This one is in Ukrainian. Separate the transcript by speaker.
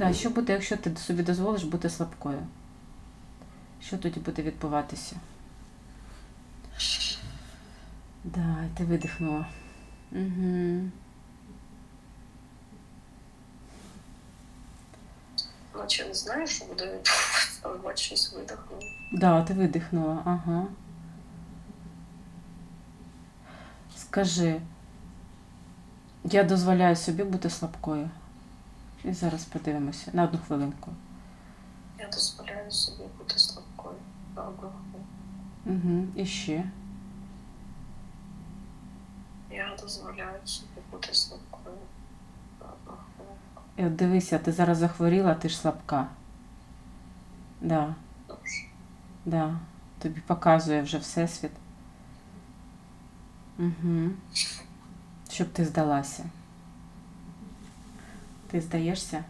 Speaker 1: Да, що буде, якщо ти собі дозволиш бути слабкою? Що тоді буде відбуватися? Да, ти видихнула. Угу.
Speaker 2: Наче не знаю, що буде відбуватися, але бачу, щось видихнуло.
Speaker 1: Да, ти видихнула, ага. Скажи, я дозволяю собі бути слабкою. І зараз подивимося на одну хвилинку.
Speaker 2: Я дозволяю собі бути слабкою. на одну хвилину.
Speaker 1: Угу. І ще.
Speaker 2: Я дозволяю собі бути слабкою. на одну хвилину.
Speaker 1: І от дивися, ти зараз захворіла, ти ж слабка. Да,
Speaker 2: Добре.
Speaker 1: да. Тобі показує вже Всесвіт. Угу. Щоб ти здалася. Ти здаєшся?